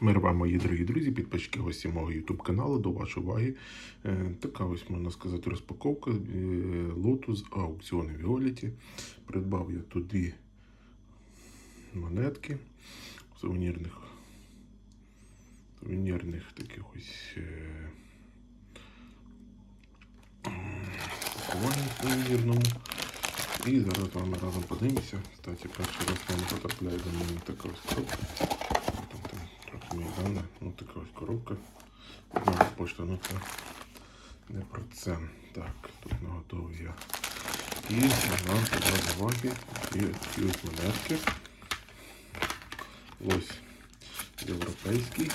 Мир вам, мої дорогі друзі, підписчики гості мого YouTube каналу. До вашої уваги. Е, Така ось можна сказати розпаковка е, лоту з аукціону Віоліті. Придбав я тут дві монетки сувенірних, сувенірних таких ось е, сувенірному. І зараз з вами разом подивимося. Кстати, перший раз мене потрапляє до мене така ось коробка. Трохи. Ну така ось коробка. Одна почта, ну це не про це. Так, тут наготовий я. І нам до уваги і такі ось монетки. Ось європейський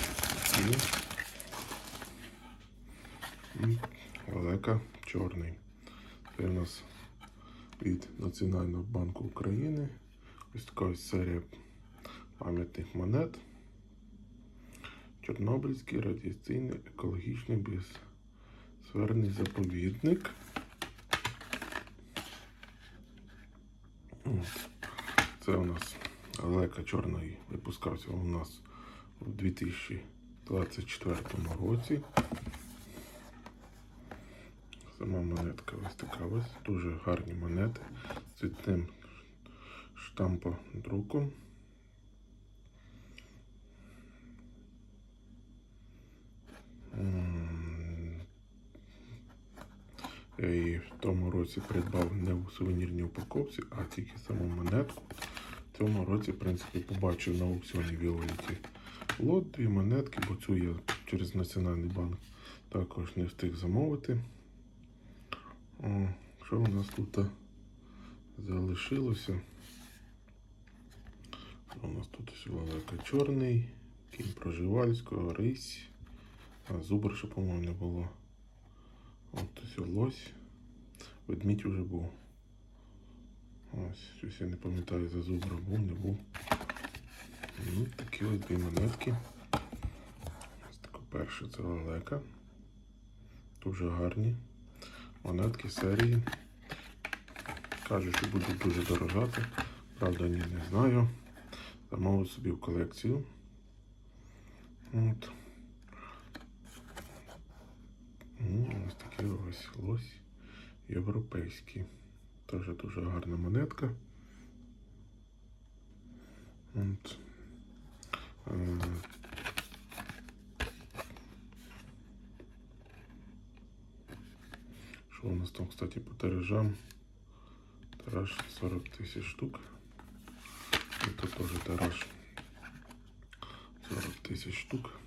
і, лелека чорний. Це у нас від Національного банку України. Ось така ось серія пам'ятних монет. Чорнобильський радіаційний екологічний біосферний заповідник. Це у нас лека чорний випускався у нас у 2024 році. Сама монетка ось така ось. Дуже гарні монети з цвітним штамподруком. Її в тому році придбав не у сувенірній упаковці, а тільки саму монетку. В цьому році, в принципі, побачив на аукціоні Віоліті лот, дві монетки, бо цю я через Національний банк також не встиг замовити. О, що у нас тут залишилося? У нас тут велика чорний, кінь проживальського, рись, а зубр ще, по-моєму, не було. Лось. Ведмідь вже був. Ось, щось я не пам'ятаю за зубра був, не був. Ну, такі ось дві монетки. Ось така перша це лелека. Дуже гарні монетки серії. Кажуть, що будуть дуже дорожати. Правда, ні, не знаю. Замовив собі в колекцію. От. Ну, Ось такий ось лось європейський. Теж дуже гарна монетка. От. Е, Що у нас там, кстати, по тиражам? Тираж 40 тисяч штук. І тут теж тираж 40 тисяч штук.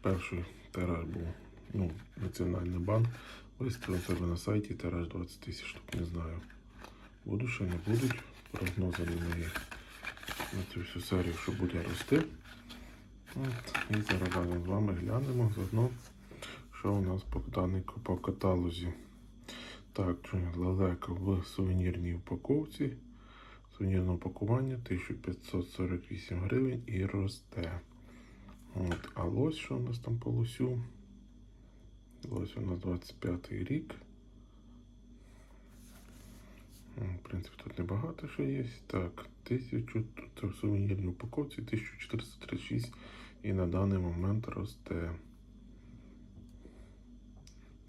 Перший тираж був ну, Національний банк. Виставив себе на сайті тираж 20 тисяч штук. Не знаю. Буду ще не будуть. Прогнози не мої на цю всю серію, що буде рости. От. І зараз разом з вами глянемо заодно, що у нас по, даний, по каталозі. Так, лелека в сувенірній упаковці. Сувенірне упакування 1548 гривень і росте. От. А лось, що у нас там по лосю? Лось у нас 25 рік. В принципі, тут небагато що є. Так, 1000, це в сувенірній упаковці 1436 і на даний момент росте.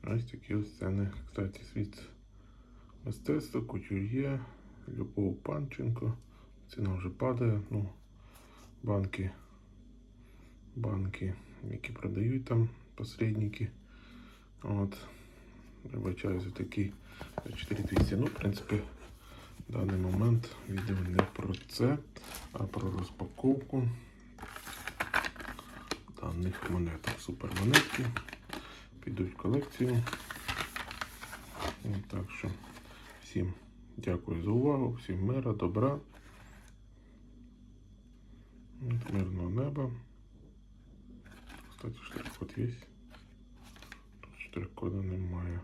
Ось такі ось ціни, кстати, світ мистецтва, кутюр'є, Любов Панченко. Ціна вже падає. Ну, банки, банки, які продають там посередники. От, вибачаю за такі 4200. Ну, в принципі, в даний момент відео не про це, а про розпаковку даних монеток. Супермонетки підуть в колекцію. Так що всім дякую за увагу, всім мира, добра. Мирного неба. Кстати, штрих-код є. Тут штрих-кода немає.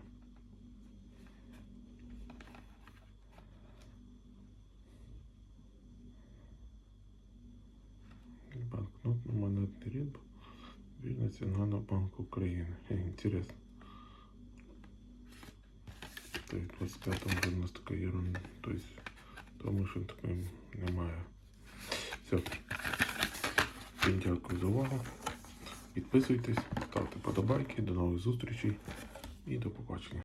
Банкнот монетний рід від Національного банку України. Е, Інтересно. То есть в 25-му году у нас така ерунда. То тому що такої немає. Все. Всім дякую за увагу. Підписуйтесь, ставте подобайки. До нових зустрічей і до побачення.